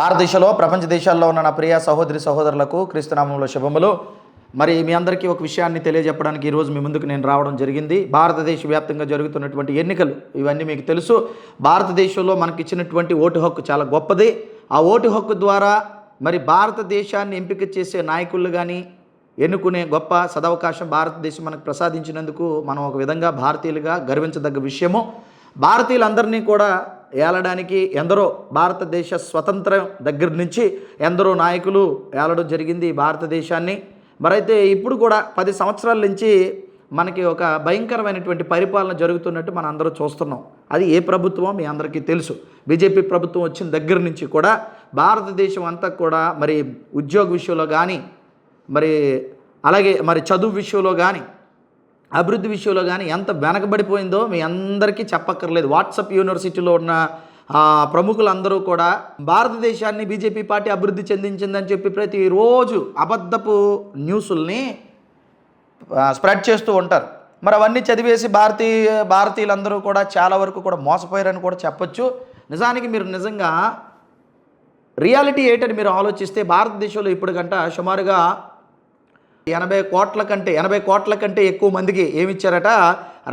భారతదేశంలో ప్రపంచ దేశాల్లో ఉన్న నా ప్రియ సహోదరి సహోదరులకు క్రీస్తునామంలో శుభములు. మరి మీ అందరికీ ఒక విషయాన్ని తెలియజెప్పడానికి ఈరోజు మీ ముందుకు నేను రావడం జరిగింది. భారతదేశ వ్యాప్తంగా జరుగుతున్నటువంటి ఎన్నికలు ఇవన్నీ మీకు తెలుసు. భారతదేశంలో మనకి ఇచ్చినటువంటి ఓటు హక్కు చాలా గొప్పది. ఆ ఓటు హక్కు ద్వారా మరి భారతదేశాన్ని ఎంపిక చేసే నాయకులు కానీ ఎన్నుకునే గొప్ప సదవకాశం భారతదేశం మనకు ప్రసాదించినందుకు మనం ఒక విధంగా భారతీయులుగా గర్వించదగ్గ విషయము. భారతీయులందరినీ కూడా ఏలడానికి ఎందరో భారతదేశ స్వతంత్రం దగ్గర నుంచి ఎందరో నాయకులు ఏలడం జరిగింది భారతదేశాన్ని. మరైతే ఇప్పుడు కూడా పది సంవత్సరాల నుంచి మనకి ఒక భయంకరమైనటువంటి పరిపాలన జరుగుతున్నట్టు మనం అందరూ చూస్తున్నాం. అది ఏ ప్రభుత్వం మీ అందరికీ తెలుసు. బీజేపీ ప్రభుత్వం వచ్చిన దగ్గర నుంచి కూడా భారతదేశం అంతా కూడా మరి ఉద్యోగ విషయంలో కానీ మరి అలాగే మరి చదువు విషయంలో కానీ అభివృద్ధి విషయంలో కానీ ఎంత వెనకబడిపోయిందో మీ అందరికీ చెప్పక్కర్లేదు. వాట్సప్ యూనివర్సిటీలో ఉన్న ప్రముఖులందరూ కూడా భారతదేశాన్ని బీజేపీ పార్టీ అభివృద్ధి చెందించిందని చెప్పి ప్రతిరోజు అబద్ధపు న్యూసుల్ని స్ప్రెడ్ చేస్తూ ఉంటారు. మరి అవన్నీ చదివేసి భారతీయ భారతీయులందరూ కూడా చాలా వరకు కూడా మోసపోయారని కూడా చెప్పొచ్చు. నిజానికి మీరు నిజంగా రియాలిటీ ఏంటని మీరు ఆలోచిస్తే భారతదేశంలో ఇప్పుడు గంట సుమారుగా ఎనభై కోట్ల కంటే ఎనభై కోట్ల కంటే ఎక్కువ మందికి ఏమి ఇచ్చారట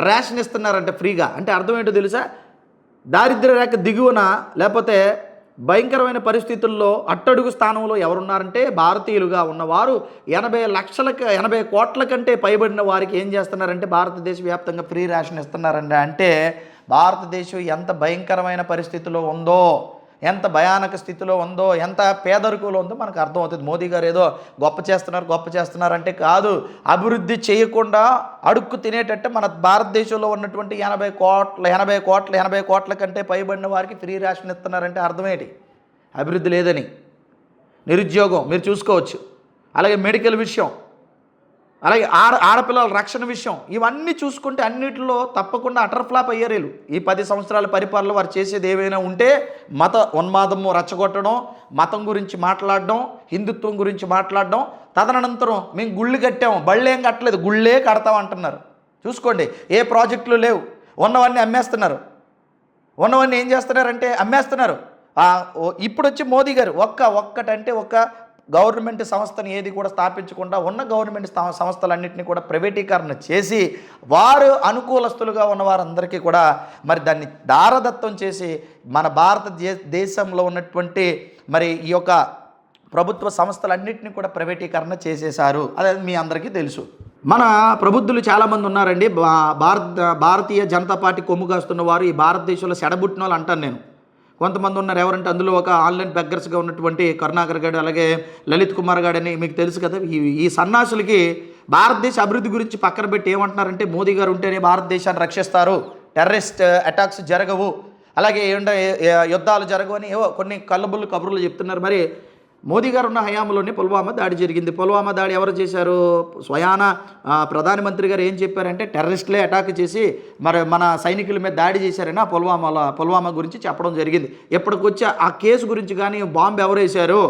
రేషన్ ఇస్తున్నారంట ఫ్రీగా. అంటే అర్థం ఏంటో తెలుసా? దారిద్ర్య రేఖ దిగువన లేకపోతే భయంకరమైన పరిస్థితుల్లో అట్టడుగు స్థానంలో ఎవరున్నారంటే భారతీయులుగా ఉన్నవారు ఎనభై లక్షల ఎనభై కోట్ల కంటే పైబడిన వారికి ఏం చేస్తున్నారంటే భారతదేశ వ్యాప్తంగా ఫ్రీ రేషన్ ఇస్తున్నారండి అంటే భారతదేశం ఎంత భయంకరమైన పరిస్థితిలో ఉందో ఎంత భయానక స్థితిలో ఉందో ఎంత పేదరికంలో ఉందో మనకు అర్థమవుతుంది. మోదీ గారు ఏదో గొప్ప చేస్తున్నారు గొప్ప చేస్తున్నారు అంటే కాదు. అభివృద్ధి చేయకుండా అడుక్కు తినేటట్టు మన భారతదేశంలో ఉన్నటువంటి ఎనభై కోట్ల ఎనభై కోట్ల ఎనభై కోట్ల కంటే పైబడిన వారికి ఫ్రీ రేషన్ ఇస్తున్నారంటే అర్థమేంటి అభివృద్ధి లేదని. నిరుద్యోగం మీరు చూసుకోవచ్చు. అలాగే మెడికల్ విషయం. అలాగే ఆడ ఆడపిల్లల రక్షణ విషయం ఇవన్నీ చూసుకుంటే అన్నిటిలో తప్పకుండా అటర్ఫ్లాప్ అయ్యారు వీళ్ళు. ఈ పది సంవత్సరాల పరిపాలన వారు చేసేది ఏవైనా ఉంటే మత ఉన్మాదము రెచ్చగొట్టడం మతం గురించి మాట్లాడడం హిందుత్వం గురించి మాట్లాడడం తదనంతరం మేము గుళ్ళు కట్టాము బళ్ళేం కట్టలేదు గుళ్ళే కడతాం అంటున్నారు. చూసుకోండి ఏ ప్రాజెక్టులు లేవు. ఉన్నవన్నీ అమ్మేస్తున్నారు. ఉన్నవన్నీ ఏం చేస్తున్నారంటే అమ్మేస్తున్నారు. ఇప్పుడు వచ్చి మోదీ గారు ఒక్క ఒక్కటంటే ఒక్క గవర్నమెంట్ సంస్థని ఏది కూడా స్థాపించకుండా ఉన్న గవర్నమెంట్ స్థా- సంస్థలన్నింటినీ కూడా ప్రైవేటీకరణ చేసి వారు అనుకూలస్తులుగా ఉన్న వారందరికీ కూడా మరి దాన్ని దారదత్తం చేసి మన భారత దేశంలో ఉన్నటువంటి మరి ఈ యొక్క ప్రభుత్వ సంస్థలన్నింటినీ కూడా ప్రైవేటీకరణ చేసేశారు. అదే మీ అందరికీ తెలుసు. మన ప్రబుద్ధులు చాలామంది ఉన్నారండి. భారత భారతీయ జనతా పార్టీ కొమ్ము కాస్తున్న వారు ఈ భారతదేశంలో సెడబుట్టిన వాళ్ళు అంటాను నేను. కొంతమంది ఉన్నారు. ఎవరంటే అందులో ఒక ఆన్లైన్ బెగ్గర్స్గా ఉన్నటువంటి కరుణాకర్ గారు అలాగే లలిత్ కుమార్ గారు అని మీకు తెలుసు కదా. ఈ ఈ సన్నాసులకి భారతదేశ అభివృద్ధి గురించి పక్కన పెట్టి ఏమంటున్నారంటే మోదీ గారు ఉంటేనే భారతదేశాన్ని రక్షిస్తారు. టెర్రరిస్ట్ అటాక్స్ జరగవు. అలాగే ఏంటో యుద్ధాలు జరగవు అని ఏవో కొన్ని కళ్ళబుల్లు కబుర్లు చెప్తున్నారు. మరి మోదీ గారు ఉన్న హయాంలోనే పుల్వామా దాడి జరిగింది. పుల్వామా దాడి ఎవరు చేశారు? స్వయాన ప్రధానమంత్రి గారు ఏం చెప్పారంటే టెర్రరిస్టులే అటాక్ చేసి మరి మన సైనికుల మీద దాడి చేశారని ఆ పుల్వామాలో పుల్వామా గురించి చెప్పడం జరిగింది. ఎప్పటికొచ్చి ఆ కేసు గురించి కానీ బాంబు ఎవరు వేశారు?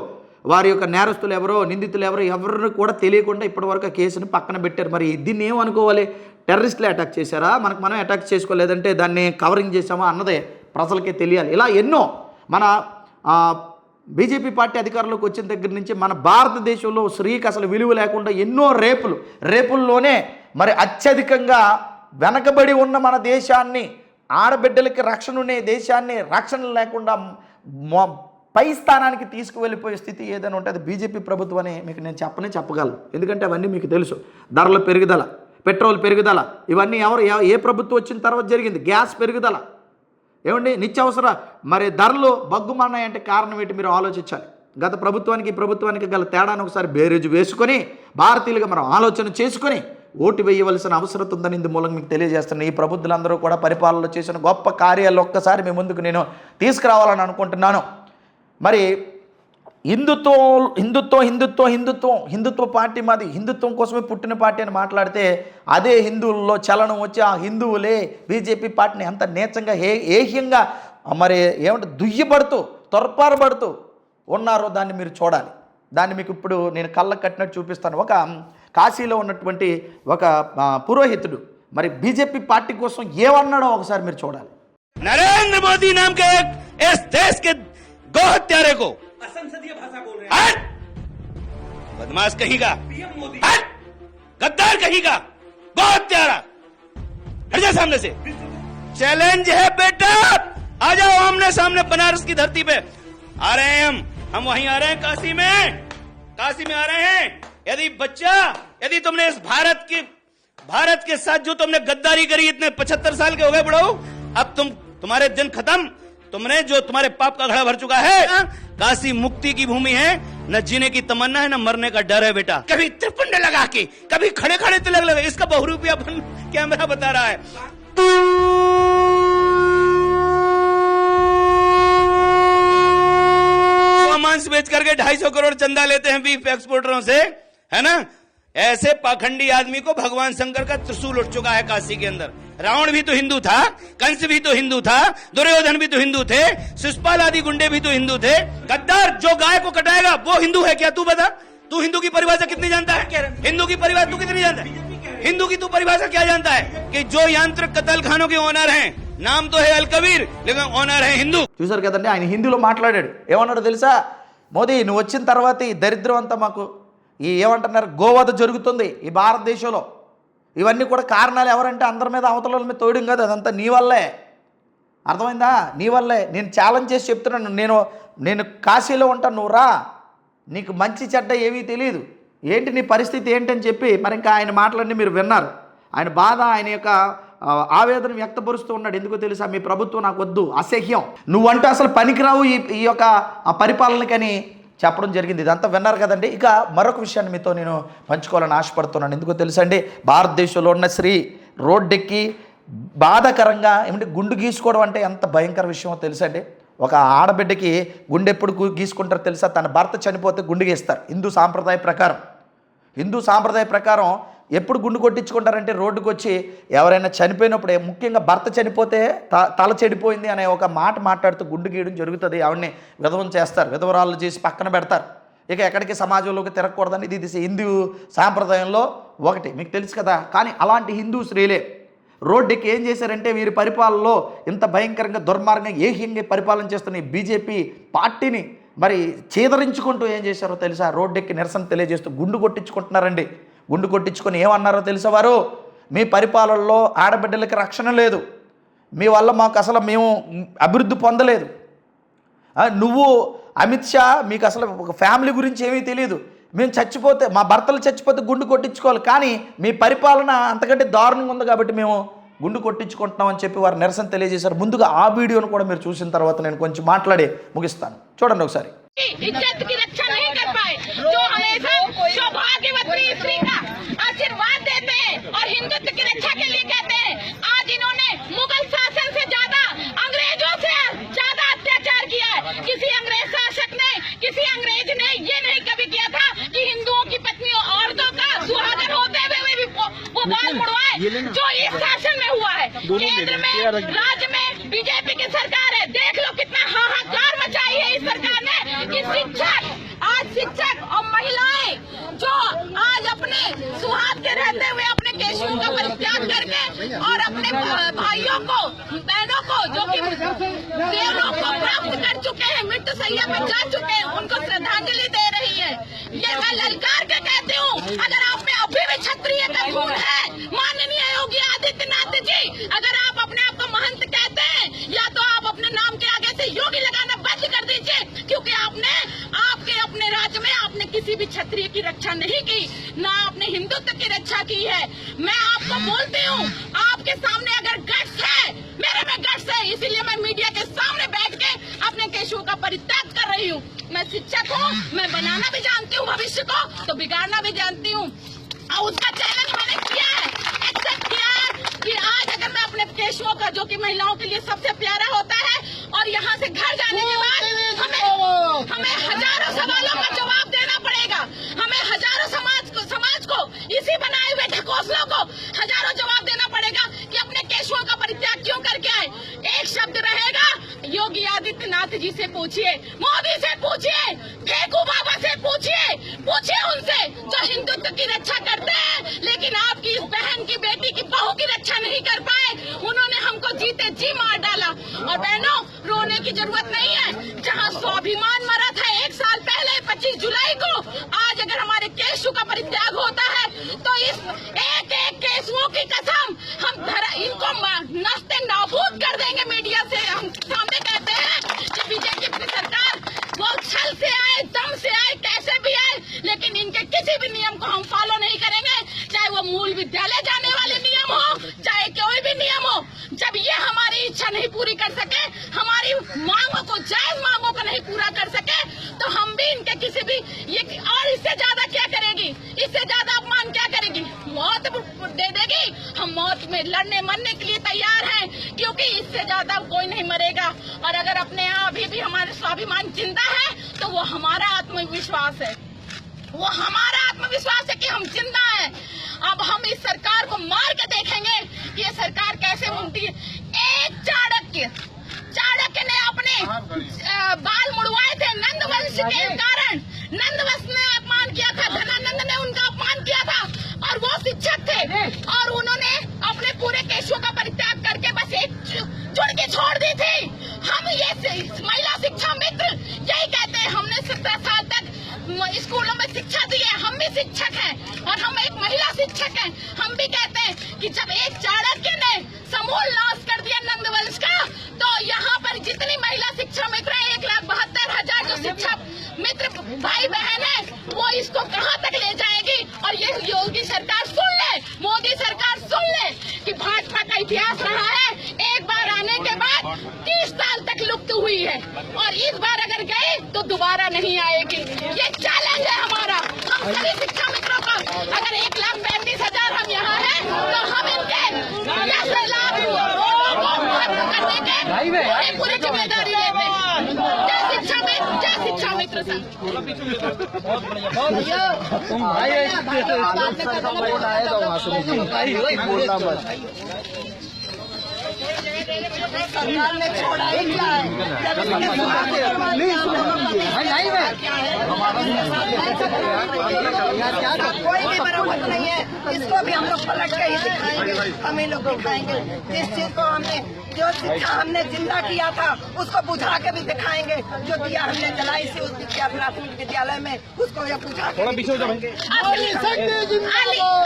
వారి యొక్క నేరస్తులు ఎవరో నిందితులు ఎవరో ఎవరిని కూడా తెలియకుండా ఇప్పటివరకు ఆ కేసుని పక్కన పెట్టారు. మరి దీన్ని ఏమనుకోవాలి టెర్రరిస్టులే అటాక్ చేశారా? మనకు మనం అటాక్ చేసుకోలేదంటే దాన్ని కవరింగ్ చేశామా? అన్నదే ప్రజలకే తెలియాలి. ఇలా ఎన్నో మన బీజేపీ పార్టీ అధికారంలోకి వచ్చిన దగ్గర నుంచి మన భారతదేశంలో స్త్రీకి అసలు విలువ లేకుండా ఎన్నో రేపులు రేపుల్లోనే మరి అత్యధికంగా వెనకబడి ఉన్న మన దేశాన్ని ఆడబిడ్డలకి రక్షణ ఉండే దేశాన్ని రక్షణ లేకుండా మొ- పై స్థానానికి తీసుకువెళ్ళిపోయే స్థితి ఏదైనా ఉంటే అది బీజేపీ ప్రభుత్వం అని మీకు నేను చెప్పనే చెప్పగలను. ఎందుకంటే అవన్నీ మీకు తెలుసు. ధరల పెరుగుదల పెట్రోల్ పెరుగుదల ఇవన్నీ ఎవరు ఏ ప్రభుత్వం వచ్చిన తర్వాత జరిగింది? గ్యాస్ పెరుగుదల. ఏమండి? నిత్యావసర మరి ధరలు బగ్గుమన్నాయంటే కారణం ఏంటి మీరు ఆలోచించాలి. గత ప్రభుత్వానికి ప్రభుత్వానికి గల తేడాను ఒకసారి బేరేజు వేసుకొని భారతీయులుగా మనం ఆలోచన చేసుకొని ఓటు వేయవలసిన అవసరం ఉందని ఇందు మూలంగా మీకు తెలియజేస్తున్నాను ఈ ప్రభుత్వులందరూ కూడా పరిపాలనలో చేసిన గొప్ప కార్యాలు ఒక్కసారి మీ ముందుకు నేను తీసుకురావాలని అనుకుంటున్నాను. మరి హిందుత్వం హిందుత్వం హిందుత్వం హిందుత్వం హిందుత్వ పార్టీ మాది. హిందుత్వం కోసమే పుట్టిన పార్టీ అని మాట్లాడితే అదే హిందువుల్లో చలనం వచ్చి ఆ హిందువులే బీజేపీ పార్టీని అంత నీచంగా హే ఏహ్యంగా మరి ఏమంటే దుయ్యబడుతూ తొరపారబడుతూ ఉన్నారో దాన్ని మీరు చూడాలి. దాన్ని మీకు ఇప్పుడు నేను కళ్ళ కట్టినట్టు చూపిస్తాను. ఒక కాశీలో ఉన్నటువంటి ఒక పురోహితుడు మరి బీజేపీ పార్టీ కోసం ఏమన్నాడో ఒకసారి మీరు చూడాలి. నరేంద్ర మోదీ నామ్ కే దేశ్ కే గోహత్యారే असंसदीय भाषा बोल रहे हैं। बदमाश कहीं का पीएम मोदी। गद्दार कहीं का बहुत प्यारा। हट जा सामने से। चैलेंज है बेटा। आ जाओ आमने सामने बनारस की धरती पे। आ रहे हैं हम। हम वहीं आ रहे हैं काशी में। काशी में आ रहे हैं। यदि बच्चा यदि तुमने इस भारत की भारत के साथ जो तुमने गद्दारी करी इतने पचहत्तर साल के हो गए बड़ो अब तुम तुम्हारे दिन खत्म। तुमने जो तुम्हारे पाप का घड़ा भर चुका हाँ? काशी मुक्ति की भूमि है, न जीने की तमन्ना है, न मरने का डर है बेटा। कभी त्रिपुंड लगा के, कभी खड़े खड़े तिलक लगा इसका बहुरूपिया कैमरा बता रहा है। मांस बेच करके ढाई सौ करोड़ चंदा लेते हैं बीफ एक्सपोर्टरों से, है ना? ऐसे पाखंडी आदमी को भगवान शंकर का त्रिशूल उठ चुका है काशी के अंदर रावण भी तो हिंदू था कंस भी तो हिंदू था दुर्योधन भी तो हिंदू थे शिषपाल आदि गुंडे भी तो हिंदू थे गद्दार जो गाय को कटाएगा वो हिंदू है क्या तू बता तू हिंदू की परिभाषा कितनी जानता है हिंदू की परिभाषा तू कितनी जानता है हिंदू की तू परिभाषा क्या जानता है कि जो यांत्रिक कतल खानों के ओनर हैं नाम तो है अल कबीर लेकिन ओनर है हिंदू చూశారు కదండి ఆయన హిందీలో మాట్లాడాడు ఏమన్నాడు తెలుసా మోదీ నువ్వు వచ్చిన తర్వాత ఈ దరిద్రం అంతా మాకు ఈ ఏమంటున్నారు? గోవధ జరుగుతుంది ఈ భారతదేశంలో. ఇవన్నీ కూడా కారణాలు ఎవరంటే అందరి మీద అవతల మీద తోయడం కాదు అదంతా నీ వల్లే. అర్థమైందా? నీ వల్లే. నేను ఛాలెంజ్ చేసి చెప్తున్నాను. నేను నేను కాశీలో ఉంటాను నువ్వు రా. నీకు మంచి చెడ్డ ఏమీ తెలియదు ఏంటి నీ పరిస్థితి ఏంటని చెప్పి మరి ఇంకా ఆయన మాటలన్నీ మీరు విన్నారు. ఆయన బాధ ఆయన యొక్క ఆవేదన వ్యక్తపరుస్తూ ఉన్నాడు. ఎందుకో తెలుసా? మీ ప్రభుత్వం నాకు వద్దు. అసహ్యం. నువ్వంటూ అసలు పనికిరావు ఈ ఈ యొక్క పరిపాలనకని చెప్పడం జరిగింది. ఇదంతా విన్నారు కదండి. ఇక మరొక విషయాన్ని మీతో నేను పంచుకోవాలని ఆశపడుతున్నాను. ఎందుకో తెలుసండి భారతదేశంలో ఉన్న స్త్రీ రోడ్డెక్కి బాధాకరంగా ఏమంటే గుండు గీసుకోవడం అంటే ఎంత భయంకర విషయమో తెలుసండి. ఒక ఆడబిడ్డకి గుండె ఎప్పుడు గీసుకుంటారో తెలుసా? తన భర్త చనిపోతే గుండు గీస్తారు. హిందూ సాంప్రదాయ ప్రకారం. హిందూ సాంప్రదాయ ప్రకారం ఎప్పుడు గుండు కొట్టించుకుంటారంటే రోడ్డుకు వచ్చి ఎవరైనా చనిపోయినప్పుడే ముఖ్యంగా భర్త చనిపోతే త తల చెడిపోయింది అనే ఒక మాట మాట్లాడుతూ గుండు గీయడం జరుగుతుంది. ఆవిడని విధవం చేస్తారు విధవరాలు చేసి పక్కన పెడతారు. ఇక ఎక్కడికి సమాజంలోకి తిరగకూడదని ఇది ఇది హిందూ సాంప్రదాయంలో ఒకటి మీకు తెలుసు కదా కానీ అలాంటి హిందూ స్త్రీలే. రోడ్డుకి ఏం చేశారంటే వీరి పరిపాలనలో ఇంత భయంకరంగా దుర్మార్గంగా ఏహ్యంగా పరిపాలన చేస్తున్న బీజేపీ పార్టీని మరి చేదరించుకుంటూ ఏం చేశారో తెలుసా? రోడ్డెక్కి నిరసన తెలియజేస్తూ గుండు కొట్టించుకుంటున్నారండి. గుండు కొట్టించుకొని ఏమన్నారో తెలుసా వారు? మీ పరిపాలనలో ఆడబిడ్డలకి రక్షణ లేదు. మీ వల్ల మాకు అసలు మేము అభివృద్ధి పొందలేదు. నువ్వు అమిత్ షా మీకు అసలు ఒక ఫ్యామిలీ గురించి ఏమీ తెలియదు మేము చచ్చిపోతే మా భర్తలు చచ్చిపోతే గుండు కొట్టించుకోవాలి. కానీ మీ పరిపాలన అంతకంటే దారుణంగా ఉంది కాబట్టి మేము గుండు కొట్టించుకుంటున్నాం అని చెప్పి వారు నిరసన తెలియజేశారు. ముందుగా ఆ వీడియోను కూడా మీరు చూసిన తర్వాత నేను కొంచెం మాట్లాడి ముగిస్తాను. చూడండి ఒకసారి. राज्य में बीजेपी की सरकार है। देख लो कितना हाहाकार मचाई है इस सरकार ने कि शिक्षक, आज शिक्षक और महिलाएँ जो आज अपने सुहाग के रहते हुए अपने केशुओं का परित्याग करके और अपने भाइयों को, बहनों को, जो कि देवलों को प्राप्त कर चुके हैं मृत्यु सैया पर जा चुके हैं, उनको श्रद्धांजलि दे रही है। ये मैं ललकार के कहती हूँ, अगर आप में अभी भी क्षत्रिय का खून है माननीय योगी आदित्यनाथ जी अगर आप अपने आप को महंत कहते हैं या तो आप अपने नाम के आगे से योगी लगाना बंद कर दीजिए क्योंकि आपने आपके अपने राज्य में आपने किसी भी क्षत्रिय की रक्षा नहीं की ना आपने हिंदुत्व की रक्षा की है। मैं आपको बोलती हूँ आपके सामने अगर गट्स है मेरे में गट्स है इसीलिए मैं मीडिया के सामने बैठ के अपने केशुओं का परित्याग कर रही हूँ। मैं शिक्षक हूँ मैं बनाना भी जानती हूँ भविष्य को तो बिगाड़ना भी जानती हूँ। और उसका चैलेंज मैंने किया है एक्सेप्ट किया है कि आज अगर मैं अपने केशुओं का जो कि महिलाओं के लिए सबसे प्यारा होता है और यहाँ से घर जाने के बाद हमें हमें हज़ारों सवालों का जवाब देना पड़ेगा हमें हज़ारों समाज को समाज को इसी ढकोसलों को हज़ारों जवाब देना पड़ेगा कि अपने केशुओं का परित्याग क्यों करके आए? एक शब्द रहेगा, योगी आदित्यनाथ जी से पूछिए, मोदी से पूछिए, फेकू बाबा से पूछिए पूछिए उनसे जो हिंदुत्व की रक्षा करते हैं, लेकिन आपकी इस बहन की बेटी की बहू की रक्षा नहीं कर पाए, उन्होंने हमको जीते जी मार डाला। और बहनों, रोने की ज़रूरत नहीं है। जहाँ स्वाभिमान मरा था एक परित्याग होता है तो इस एक एक केसुओं की कसम हम धर- इनको नस्ते नाबूद कर देंगे मीडिया से। हम सामने कहते हैं कि बीजेपी की सरकार वो छल से आए, दम से आए, कैसे भी आए, लेकिन इनके किसी भी नियम को हम फॉलो नहीं करेंगे। चाहे वो मूल विद्यालय जाने वाले नियम हो, चाहे कोई भी नियम हो, जब ये हमारी इच्छा नहीं पूरी कर सके, हमारी मांगों को, जायज़ मांगों को नहीं पूरा कर सके तो हम भी इनके किसी भी, ये और इससे ज़्यादा क्या करेगी इससे ज़्यादा अपमान क्या करेगी मौत दे देगी मौत में लड़ने मरने के लिए तैयार हैं क्योंकि इससे ज़्यादा कोई नहीं मरेगा। और अगर अपने यहाँ अभी भी हमारे स्वाभिमान ज़िंदा है तो वो हमारा आत्मविश्वास है। वो हमारा आत्मविश्वास है कि हम ज़िंदा हैं। अब हम इस सरकार को मार के देखेंगे कि ये सरकार कैसे है। एक चाणक्य चाणक्य ने अपने बाल मुड़वाए थे नंदवंश के कारण। नंदवंश ने अपमान किया था धनानंद ने उनका अपमान किया था। है। पूरे पूरे ज़िम्मेदारी लेते हैं जय शिक्षा में जय शिक्षा मित्र तुम भाई तो बोलना मत। सर कोई भी मरम्मत नहीं है इसको भी हम लोग पलट के ही दिखाएँगे हम ही लोग दिखाएँगे जिस चीज़ को हमने जो शिक्षा हमने ज़िंदा किया था उसको बुझा के भी दिखाएँगे जो दिया हमने जलाई से उस विद्या प्राथमिक विद्यालय में उसको ये बुझा के दिखाएँगे। असली असली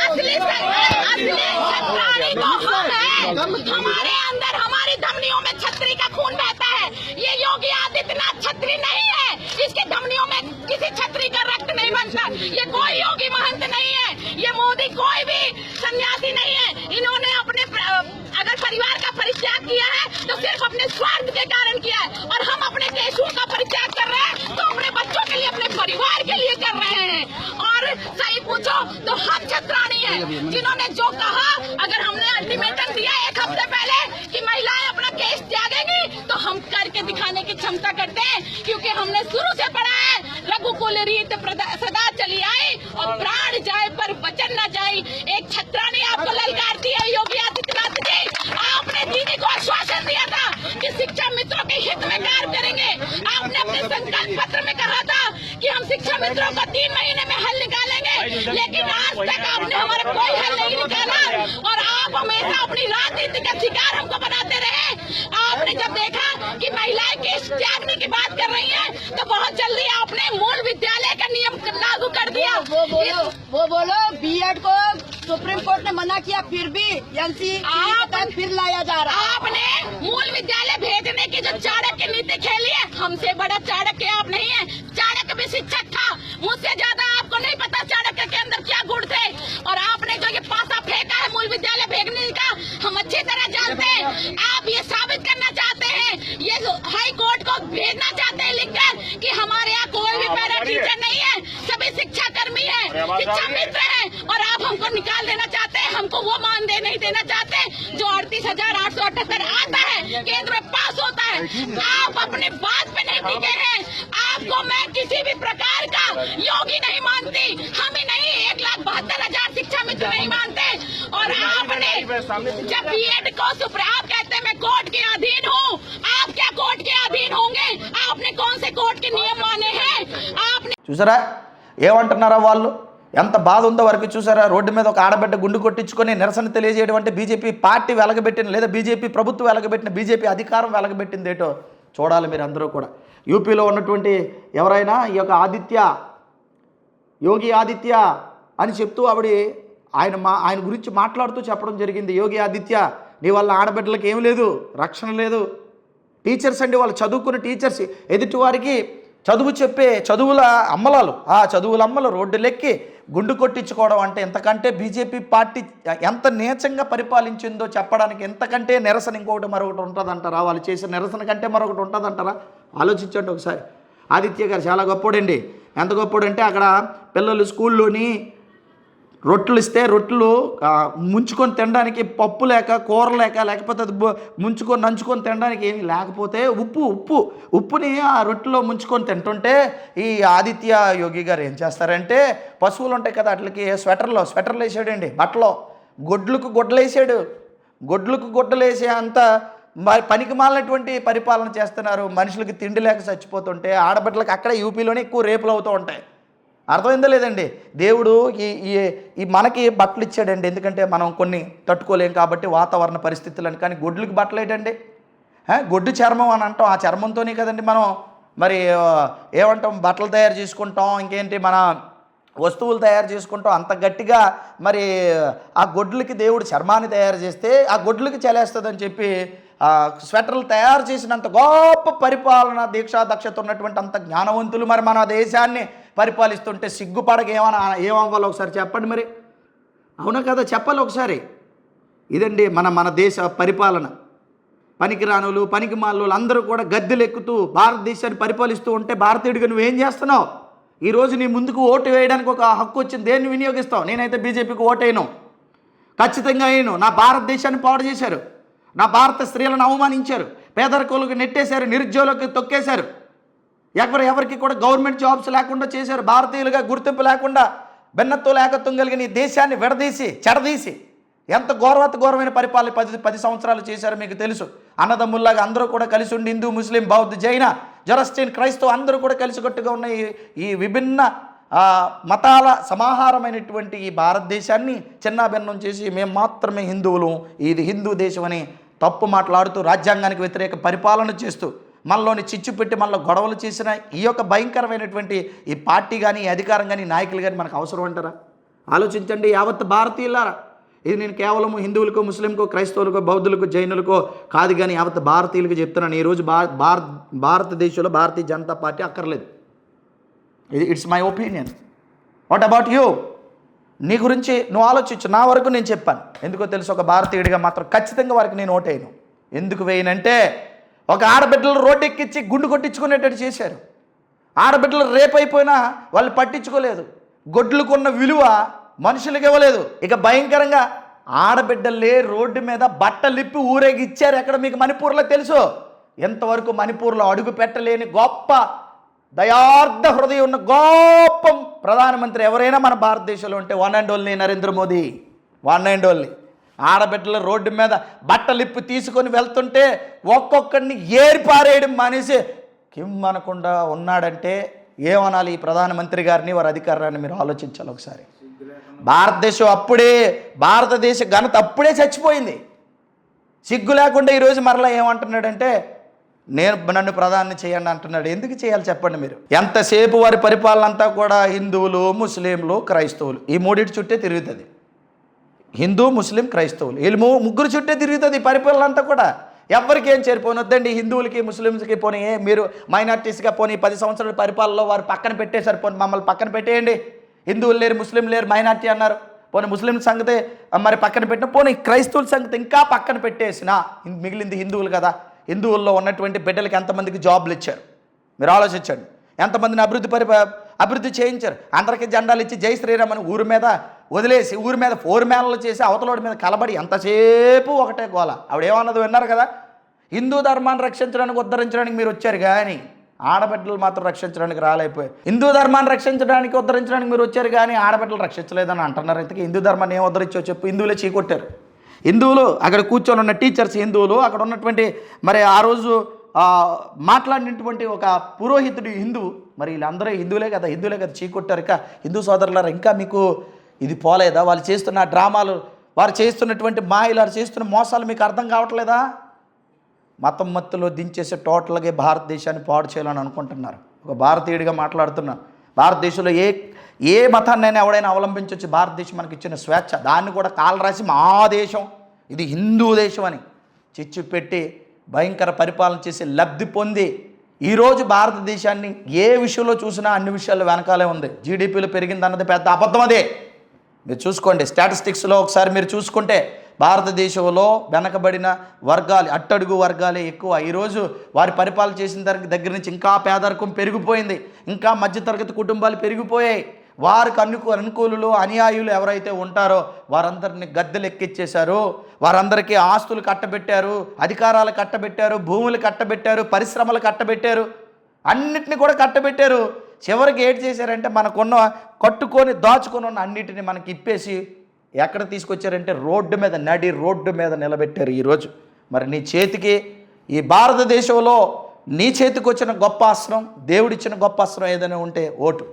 असली असली छत्राणी हम हैं हमारे अंदर हमारी धमनियों में छतरी का खून बहता है। ये योगी आदित्यनाथ छतरी नहीं है इसकी धमनियों में किसी छतरी का रक्त नहीं बनता। ये कोई योगी महंत नहीं है, ये मोदी कोई भी सन्यासी नहीं है। इन्होंने अपने अगर परिवार का परित्याग किया है तो सिर्फ़ अपने स्वार्थ के कारण किया है। और हम अपने देशों का परित्याग कर रहे हैं तो अपने बच्चों के लिए अपने परिवार के लिए कर रहे हैं। और सही पूछो तो हम छत्राणी है जिन्होंने जो कहा अगर हमने अल्टीमेटम दिया एक हफ़्ते पहले कि महिलाएँ अपना केस त्यागेंगी तो हम करके दिखाने की क्षमता करते हैं क्योंकि हमने शुरू से पढ़ा है रघु कुल रीत सदा चली आई और प्राण जाए पर वचन न जाए एक छत्राणी आज तक आपने हमारा कोई हल नहीं निकाला। और आप हमेशा अपनी राजनीति का शिकार हमको बनाते रहे। आपने जब देखा कि महिलाएँ केस त्यागने की बात कर रही हैं तो बहुत जल्दी आपने मूल विद्यालय का नियम लागू कर दिया। वो बोलो वो बोलो बीएड को सुप्रीम कोर्ट ने मना किया फिर भी एनसी आप- फिर लाया जा रहा। आपने मूल विद्यालय भेजने की जो चाणक्य नीति खेली है हमसे बड़ा चाणक्य हजार आठ सौ अठहत्तर आता है केंद्र में पास होता है आप अपने बात पे नहीं टिके हैं आपको मैं किसी भी प्रकार का योगी नहीं मानती हम ही नहीं एक लाख बहत्तर हजार शिक्षा मित्र नहीं मानते और आपने जब बीएड को सुप्रीम आप कहते हैं मैं कोर्ट के अधीन हूँ आप क्या कोर्ट के अधीन होंगे आपने कौन से कोर्ट के नियम माने हैं आपने చూసారా ఏమంటున్నారా వాళ్ళు ఎంత బాధ ఉందో వరకు చూసారా? రోడ్డు మీద ఒక ఆడబిడ్డ గుండు కొట్టించుకొని నిరసన తెలియజేయడం అంటే బీజేపీ పార్టీ వెలగబెట్టిన లేదా బీజేపీ ప్రభుత్వం వెలగబెట్టిన బీజేపీ అధికారం వెలగబెట్టింది ఏటో చూడాలి మీరు అందరూ కూడా. యూపీలో ఉన్నటువంటి ఎవరైనా ఈ యొక్క ఆదిత్య యోగి ఆదిత్య అని చెప్తూ ఆవిడ ఆయన మా ఆయన గురించి మాట్లాడుతూ చెప్పడం జరిగింది. యోగి ఆదిత్య నీ వల్ల ఆడబిడ్డలకు ఏం లేదు రక్షణ లేదు. టీచర్స్ అండి వాళ్ళు చదువుకున్న టీచర్స్ ఎదుటి వారికి చదువు చెప్పే చదువుల అమ్మలాలు. ఆ చదువుల అమ్మలు రోడ్డులెక్కి గుండు కొట్టించుకోవడం అంటే ఎంతకంటే బీజేపీ పార్టీ ఎంత నీచంగా పరిపాలించిందో చెప్పడానికి ఎంతకంటే నిరసన ఇంకొకటి మరొకటి ఉంటుందంటారా? వాళ్ళు చేసిన నిరసన కంటే మరొకటి ఉంటుందంటారా? ఆలోచించండి ఒకసారి. ఆదిత్య గారు చాలా గొప్పోడండి. ఎంత గొప్పోడంటే అక్కడ పిల్లలు స్కూల్లోని రొట్టెలు ఇస్తే రొట్టెలు ముంచుకొని తినడానికి పప్పు లేక కూర లేక లేకపోతే అది ముంచుకొని నంచుకొని తినడానికి ఏమీ లేకపోతే ఉప్పు ఉప్పు ఉప్పుని ఆ రొట్టెలో ముంచుకొని తింటుంటే ఈ ఆదిత్య యోగి గారు ఏం చేస్తారంటే పశువులు ఉంటాయి కదా అట్లకి స్వెటర్లో స్వెటర్లు వేసాడండి బట్టలో. గొడ్లకు గొడ్డలు వేసాడు. గొడ్లకు గొడ్డలు వేసే అంత మరి పనికి మాలినటువంటి పరిపాలన చేస్తున్నారు. మనుషులకి తిండి లేక చచ్చిపోతుంటే ఆడబిడ్డలకు అక్కడ యూపీలోనే ఎక్కువ రేపులు అవుతూ ఉంటాయి. అర్థమైందో లేదండి? దేవుడు ఈ ఈ ఈ మనకి బట్టలు ఇచ్చాడండి. ఎందుకంటే మనం కొన్ని తట్టుకోలేం కాబట్టి వాతావరణ పరిస్థితులను కానీ గొడ్లకి బట్టలు ఏంటండి? గొడ్డు చర్మం అని అంటాం. ఆ చర్మంతోనే కదండి మనం మరి ఏమంటాం? బట్టలు తయారు చేసుకుంటాం. ఇంకేంటి? మన వస్తువులు తయారు చేసుకుంటాం. అంత గట్టిగా మరి ఆ గొడ్లకి దేవుడు చర్మాన్ని తయారు చేస్తే ఆ గొడ్లకి చలేస్తుందని చెప్పి స్వెటర్లు తయారు చేసినంత గొప్ప పరిపాలన దీక్షా దక్షత ఉన్నటువంటి అంత జ్ఞానవంతులు మరి మన దేశాన్ని పరిపాలిస్తుంటే సిగ్గుపడక ఏమన్నా ఏమవ్వాలో ఒకసారి చెప్పండి మరి. అవునా కదా? చెప్పాలి ఒకసారి. ఇదండి మన మన దేశ పరిపాలన. పనికిరానులు పనికి మాలోళ్ళు అందరూ కూడా గద్దెలెక్కుతూ భారతదేశాన్ని పరిపాలిస్తూ ఉంటే భారతీయుడిగా నువ్వేం చేస్తున్నావు? ఈరోజు నీ ముందుకు ఓటు వేయడానికి ఒక హక్కు వచ్చింది. దేన్ని వినియోగిస్తావు? నేనైతే బీజేపీకి ఓటు ఖచ్చితంగా అయ్యాను నా భారతదేశాన్ని పాడు చేశారు. నా భారత స్త్రీలను అవమానించారు. పేదరికులకు నెట్టేశారు. నిరుద్యోగులకు తొక్కేశారు. ఎవరు ఎవరికి కూడా గవర్నమెంట్ జాబ్స్ లేకుండా చేశారు. భారతీయులుగా గుర్తింపు లేకుండా భిన్నత్వం లేకత్వం కలిగిన ఈ దేశాన్ని విడదీసి చెడదీసి ఎంత గౌరవత గౌరవమైన పరిపాలన పది పది సంవత్సరాలు చేశారో మీకు తెలుసు. అన్నదమ్ముల్లాగా అందరూ కూడా కలిసి ఉండి హిందూ ముస్లిం బౌద్ధ జైన జొరస్టిన్ క్రైస్తవ అందరూ కూడా కలిసికట్టుగా ఉన్న ఈ ఈ విభిన్న మతాల సమాహారమైనటువంటి ఈ భారతదేశాన్ని చిన్నాభిన్నం చేసి మేము మాత్రమే హిందువులు ఇది హిందూ దేశం అని తప్పు మాట్లాడుతూ రాజ్యాంగానికి వ్యతిరేక పరిపాలన చేస్తూ మనలోని చిచ్చు పెట్టి మనలో గొడవలు చేసిన ఈ యొక్క భయంకరమైనటువంటి ఈ పార్టీ కానీ అధికారం కానీ నాయకులు కానీ మనకు అవసరం అంటారా? ఆలోచించండి యావత్ భారతీయులారా. ఇది నేను కేవలం హిందువులకో ముస్లింకో క్రైస్తవులకో బౌద్ధులకో జైనులకో కాదు కానీ యావత్ భారతీయులకు చెప్తున్నాను. ఈరోజు భార భారతదేశంలో భారతీయ జనతా పార్టీ అక్కర్లేదు. ఇది it's my opinion what about you నీ గురించి నువ్వు ఆలోచించు. నా వరకు నేను చెప్పాను. ఎందుకో తెలుసు ఒక భారతీయుడిగా మాత్రం ఖచ్చితంగా వారికి నేను ఓటేయను. ఎందుకు వేయనంటే ఒక ఆడబిడ్డలు రోడ్డెక్కించి గుండు కొట్టించుకునేటట్టు చేశారు. ఆడబిడ్డలు రేపైపోయినా వాళ్ళు పట్టించుకోలేదు. గొడ్లుకున్న విలువ మనుషులకు ఇవ్వలేదు. ఇక భయంకరంగా ఆడబిడ్డలే రోడ్డు మీద బట్టలిప్పి ఊరేగిచ్చారు. ఎక్కడ మీకు మణిపూర్లో తెలుసు? ఎంతవరకు మణిపూర్లో అడుగు పెట్టలేని గొప్ప దయార్థ హృదయం ఉన్న గొప్ప ప్రధానమంత్రి ఎవరైనా మన భారతదేశంలో ఉంటే one and only Narendra Modi. One and only ఆడబిడ్డలు రోడ్డు మీద బట్టలిప్పి తీసుకొని వెళ్తుంటే ఒక్కొక్కడిని ఏరిపారేయడం మానేసి కిమ్ అనకుండా ఉన్నాడంటే ఏమనాలి ఈ ప్రధానమంత్రి గారిని వారి అధికారాన్ని మీరు ఆలోచించాలి ఒకసారి. భారతదేశం అప్పుడే భారతదేశ ఘనత అప్పుడే చచ్చిపోయింది. సిగ్గు లేకుండా ఈరోజు మరలా ఏమంటున్నాడంటే నేను నన్ను ప్రధాని చేయండి అంటున్నాడు. ఎందుకు చేయాలి చెప్పండి మీరు? ఎంతసేపు వారి పరిపాలన అంతా కూడా హిందువులు ముస్లింలు క్రైస్తవులు ఈ మూడింటి చుట్టే తిరుగుతుంది. హిందూ ముస్లిం క్రైస్తవులు. వీళ్ళు ముగ్గురు చుట్టే తిరుగుతుంది పరిపాలనంతా పరిపాలన అంతా కూడా. ఎవరికి ఏం చేరిపోనొద్దండి హిందువులకి ముస్లిమ్స్కి పోనీ ఏ మీరు మైనార్టీస్గా పోనీ పది సంవత్సరాల పరిపాలనలో వారు పక్కన పెట్టేశారు పోనీ మమ్మల్ని పక్కన పెట్టేయండి. హిందువులు లేరు ముస్లిం లేరు మైనార్టీ అన్నారు. పోనీ ముస్లిం సంగతి మరి పక్కన పెట్టిన పోనీ క్రైస్తవుల సంగతి ఇంకా పక్కన పెట్టేసిన మిగిలింది హిందువులు కదా. హిందువుల్లో ఉన్నటువంటి బిడ్డలకి ఎంతమందికి జాబ్లు ఇచ్చారు? మీరు ఆలోచించండి. ఎంతమందిని అభివృద్ధి పరి అభివృద్ధి చేయించారు. అందరికీ జెండాలు ఇచ్చి జై శ్రీరామ్ అని ఊరి మీద వదిలేసి ఊరి మీద ఫోర్ మేళలు చేసి అవతలోడి మీద కలబడి ఎంతసేపు ఒకటే గోల. ఆవిడేమన్నది విన్నారు కదా? హిందూ ధర్మాన్ని రక్షించడానికి ఉద్ధరించడానికి మీరు వచ్చారు కానీ ఆడబిడ్డలు మాత్రం రక్షించడానికి రాలేకపోయారు. హిందూ ధర్మాన్ని రక్షించడానికి ఉద్ధరించడానికి మీరు వచ్చారు కానీ ఆడబిడ్డలు రక్షించలేదని అంటున్నారు. ఇంతకీ హిందూ ధర్మాన్ని ఏం ఉద్ధరించో చెప్పు. హిందువులే చీకొట్టారు. హిందువులు అక్కడ కూర్చొని ఉన్న టీచర్స్ హిందువులు అక్కడ ఉన్నటువంటి మరి ఆ రోజు మాట్లాడినటువంటి ఒక పురోహితుడు హిందువు మరి వీళ్ళందరూ హిందువులే కదా హిందువులే కదా చీకొట్టారు ఇక. హిందూ సోదరులారు ఇంకా మీకు ఇది పోలేదా? వాళ్ళు చేస్తున్న డ్రామాలు వారు చేస్తున్నటువంటి మాయలు వారు చేస్తున్న మోసాలు మీకు అర్థం కావట్లేదా? మతం మత్తులో దించేసే టోటల్గా భారతదేశాన్ని పాడు చేయాలని అనుకుంటున్నారు. ఒక భారతీయుడిగా మాట్లాడుతున్నాను భారతదేశంలో ఏ ఏ మతాన్నైనా ఎవడైనా అవలంబించవచ్చు భారతదేశం మనకి ఇచ్చిన స్వేచ్ఛ. దాన్ని కూడా కాలు రాసి మా దేశం. ఇది హిందూ దేశం అని. చిచ్చు పెట్టి భయంకర పరిపాలన చేసి లబ్ధి పొంది ఈరోజు భారతదేశాన్ని ఏ విషయంలో చూసినా అన్ని విషయాల్లో వెనకాలే ఉంది. జీడిపిలు పెరిగింది అన్నది పెద్ద అబద్ధం అదే. మీరు చూసుకోండి స్టాటిస్టిక్స్లో ఒకసారి మీరు చూసుకుంటే భారతదేశంలో వెనకబడిన వర్గాలు అట్టడుగు వర్గాలే ఎక్కువ. ఈరోజు వారి పరిపాలన చేసిన దగ్గర దగ్గర నుంచి ఇంకా పేదరికం పెరిగిపోయింది ఇంకా మధ్యతరగతి కుటుంబాలు పెరిగిపోయాయి. వారికి అనుకు అనుకూలులు అనుయాయులు ఎవరైతే ఉంటారో వారందరిని గద్దెలు ఎక్కిచ్చేశారు వారందరికీ ఆస్తులు కట్టబెట్టారు అధికారాలు కట్టబెట్టారు భూములు కట్టబెట్టారు పరిశ్రమలు కట్టబెట్టారు అన్నిటిని కూడా కట్టబెట్టారు. చివరికి ఏటి చేశారంటే మనకున్న కట్టుకొని దాచుకొని ఉన్న అన్నిటిని మనకి ఇప్పేసి ఎక్కడ తీసుకొచ్చారంటే రోడ్డు మీద నడి రోడ్డు మీద నిలబెట్టారు ఈరోజు. మరి నీ చేతికి ఈ భారతదేశంలో నీ చేతికి వచ్చిన గొప్ప అస్త్రం దేవుడిచ్చిన గొప్ప అస్త్రం ఏదైనా ఉంటే ఓటు.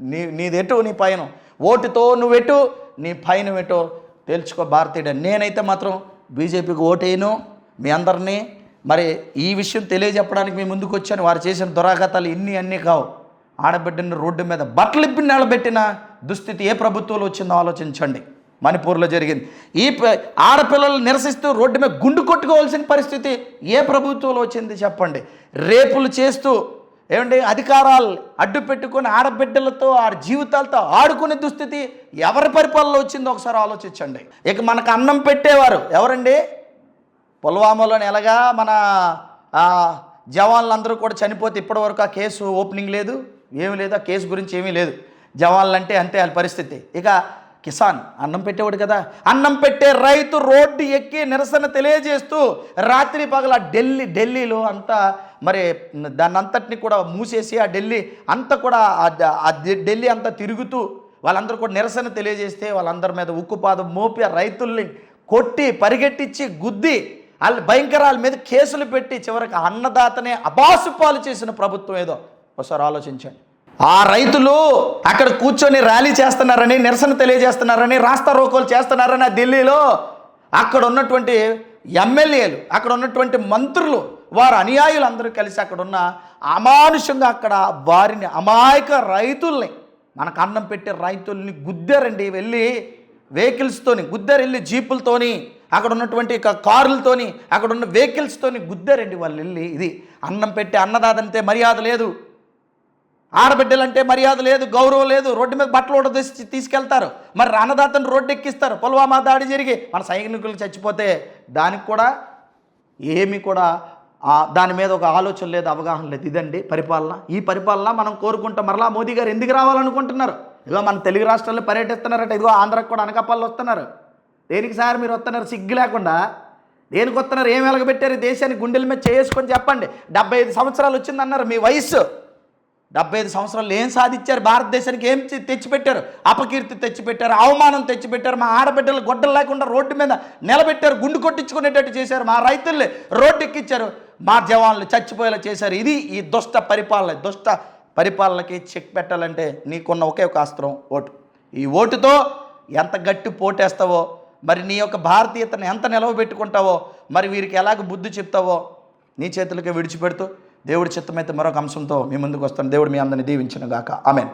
నీ నీదెటు నీ పైన. ఓటుతో నువ్వెటు నీ పైన ఎటో తేల్చుకో భారతీయుడు. నేనైతే మాత్రం బీజేపీకి ఓటేయను. మీ అందరినీ మరి ఈ విషయం తెలియజెప్పడానికి మీ ముందుకు వచ్చాను వారు చేసిన దురాఘాతాలు ఇన్ని అన్నీ కావు. ఆడబిడ్డని రోడ్డు మీద బట్టలు ఇప్పి నిలబెట్టిన దుస్థితి ఏ ప్రభుత్వంలో వచ్చిందో ఆలోచించండి. మణిపూర్లో జరిగింది. ఈ ఆడపిల్లలు నిరసిస్తూ రోడ్డు మీద గుండు కొట్టుకోవాల్సిన పరిస్థితి ఏ ప్రభుత్వంలో వచ్చింది చెప్పండి. రేపులు చేస్తూ ఏమంటే అధికారాలు అడ్డు పెట్టుకొని ఆడబిడ్డలతో ఆ జీవితాలతో ఆడుకునే దుస్థితి ఎవరి పరిపాలనలో వచ్చిందో ఒకసారి ఆలోచించండి. ఇక మనకు అన్నం పెట్టేవారు ఎవరండి? పుల్వామాలోని ఎలాగా మన జవాన్లందరూ కూడా చనిపోతే ఇప్పటివరకు ఆ కేసు ఓపెనింగ్ లేదు ఏమీ లేదు ఆ కేసు గురించి ఏమీ లేదు. జవాన్లంటే అంతే వాళ్ళ పరిస్థితి. ఇక కిసాన్ అన్నం పెట్టేవాడు కదా. అన్నం పెట్టే రైతు రోడ్డు ఎక్కి నిరసన తెలియజేస్తూ రాత్రి పగల ఢిల్లీ ఢిల్లీలో అంతా మరి దాన్ని అంతటిని కూడా మూసేసి ఆ ఢిల్లీ అంతా కూడా ఆ- ఢిల్లీ అంతా తిరుగుతూ వాళ్ళందరూ కూడా నిరసన తెలియజేస్తే వాళ్ళందరి మీద ఉక్కుపాదం మోపి రైతుల్ని కొట్టి పరిగెట్టించి గుద్ది వాళ్ళ భయంకరాల మీద కేసులు పెట్టి చివరికి అన్నదాతనే అబాసుపాలు చేసిన ప్రభుత్వం ఏదో. ఒకసారి ఆలోచించండి. ఆ రైతులు అక్కడ కూర్చొని ర్యాలీ చేస్తున్నారని నిరసన తెలియజేస్తున్నారని రాస్తా రోకోలు చేస్తున్నారని ఆ ఢిల్లీలో అక్కడ ఉన్నటువంటి ఎమ్మెల్యేలు అక్కడ ఉన్నటువంటి మంత్రులు వారు అనుయాయులు అందరూ కలిసి అక్కడ ఉన్న అమానుషంగా అక్కడ వారిని అమాయక రైతుల్ని మనకు అన్నం పెట్టే రైతుల్ని గుద్దరండి. వెళ్ళి వెహికల్స్తోని గుద్దారు వెళ్ళి జీపులతోని అక్కడ ఉన్నటువంటి కార్లతోని కారులతోని అక్కడ ఉన్న వెహికల్స్తోని గుద్దరండి వాళ్ళు వెళ్ళి. ఇది అన్నం పెట్టే అన్నదాదంటే మర్యాద లేదు. ఆడబిడ్డలంటే మర్యాద లేదు గౌరవం లేదు. రోడ్డు మీద బట్టలు కూడా తీసి తీసుకెళ్తారు. మరి అన్నదాతను రోడ్డు ఎక్కిస్తారు పుల్వామా దాడి జరిగి మన సైనికులు చచ్చిపోతే దానికి కూడా ఏమి కూడా దాని మీద ఒక ఆలోచన లేదు అవగాహన లేదు. ఇదండి పరిపాలన. ఈ పరిపాలన మనం కోరుకుంటాం. మరలా మోదీ గారు ఎందుకు రావాలనుకుంటున్నారు? ఇదిగో మన తెలుగు రాష్ట్రాల్లో పర్యటిస్తున్నారట. ఇదిగో ఆంధ్రాకి కూడా అనకాపల్లి వస్తున్నారు. దేనికి సార్ మీరు వస్తున్నారు? సిగ్గు లేకుండా. దేనికి వస్తున్నారు? ఏం వెలగబెట్టారు? దేశాన్ని గుండెల మీద చేసుకొని చెప్పండి. డెబ్బై ఐదు సంవత్సరాలు వచ్చిందన్నారు మీ వయసు డెబ్బై ఐదు సంవత్సరాలు ఏం సాధించారు? భారతదేశానికి ఏం తెచ్చిపెట్టారు? అపకీర్తి తెచ్చిపెట్టారు అవమానం తెచ్చిపెట్టారు మా ఆడబిడ్డలు గొడ్డలు లేకుండా రోడ్డు మీద నిలబెట్టారు గుండు కొట్టించుకునేటట్టు చేశారు మా రైతుల్ని రోడ్డు ఎక్కించారు మా జవాన్లు చచ్చిపోయేలా చేశారు. ఇది ఈ దుష్ట పరిపాలన దుష్ట పరిపాలనకి చెక్ పెట్టాలంటే నీకున్న ఒకే ఒక అస్త్రం ఓటు. ఈ ఓటుతో ఎంత గట్టి పోటేస్తావో మరి నీ యొక్క భారతీయతను ఎంత నిలవబెట్టుకుంటావో మరి వీరికి ఎలాగ బుద్ధి చెప్తావో నీ చేతులకే విడిచిపెడుతూ దేవుడి చిత్తమైతే మరొక అంశంతో మీ ముందుకు వస్తాను. దేవుడు మీ అందరిని దీవించిన గాక ఆమెన్.